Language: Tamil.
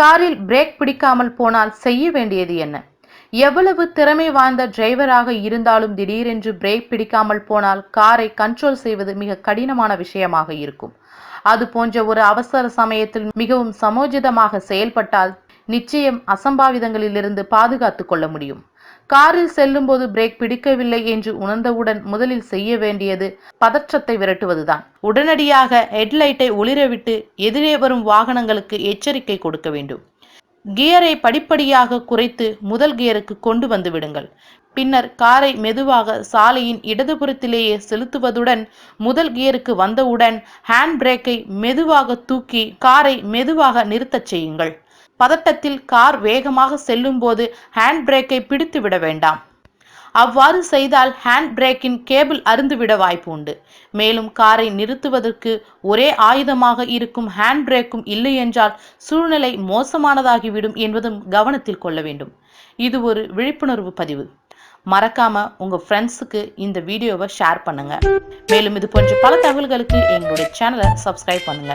காரில் பிரேக் பிடிக்காமல் போனால் செய்ய வேண்டியது என்ன? எவ்வளவு திறமை வாய்ந்த டிரைவராக இருந்தாலும் திடீரென்று பிரேக் பிடிக்காமல் போனால் காரை கண்ட்ரோல் செய்வது மிக கடினமான விஷயமாக இருக்கும். அது போன்ற ஒரு அவசர சமயத்தில் மிகவும் சமோஜிதமாக செயல்பட்டால் நிச்சயம் அசம்பாவிதங்களிலிருந்து பாதுகாத்துக் கொள்ள முடியும். காரில் செல்லும்போது பிரேக் பிடிக்கவில்லை என்று உணர்ந்தவுடன் முதலில் செய்ய வேண்டியது பதற்றத்தை விரட்டுவதுதான். உடனடியாக ஹெட்லைட்டை ஒளிரவிட்டு எதிரே வரும் வாகனங்களுக்கு எச்சரிக்கை கொடுக்க வேண்டும். கியரை படிப்படியாக குறைத்து முதல் கியருக்கு கொண்டு வந்து விடுங்கள். பின்னர் காரை மெதுவாக சாலையின் இடதுபுறத்திலேயே செலுத்துவதுடன் முதல் கியருக்கு வந்தவுடன் ஹேண்ட் பிரேக்கை மெதுவாக தூக்கி காரை மெதுவாக நிறுத்தச் செய்யுங்கள். பதட்டத்தில் கார் வேகமாக செல்லும்போது ஹேண்ட் பிரேக்கை பிடித்து விட வேண்டாம். அவ்வாறு செய்தால் ஹேண்ட் பிரேக்கின் கேபிள் அருந்துவிட வாய்ப்பு உண்டு. மேலும் காரை நிறுத்துவதற்கு ஒரே ஆயுதமாக இருக்கும் ஹேண்ட் பிரேக்கும் இல்லை என்றால் சூழ்நிலை மோசமானதாகிவிடும் என்பதும் கவனத்தில் கொள்ள வேண்டும். இது ஒரு விழிப்புணர்வு பதிவு. மறக்காம உங்க ஃப்ரெண்ட்ஸுக்கு இந்த வீடியோவை ஷேர் பண்ணுங்க. மேலும் இது போன்ற பல தகவல்களுக்கு எங்களுடைய சேனலை சப்ஸ்கிரைப் பண்ணுங்க.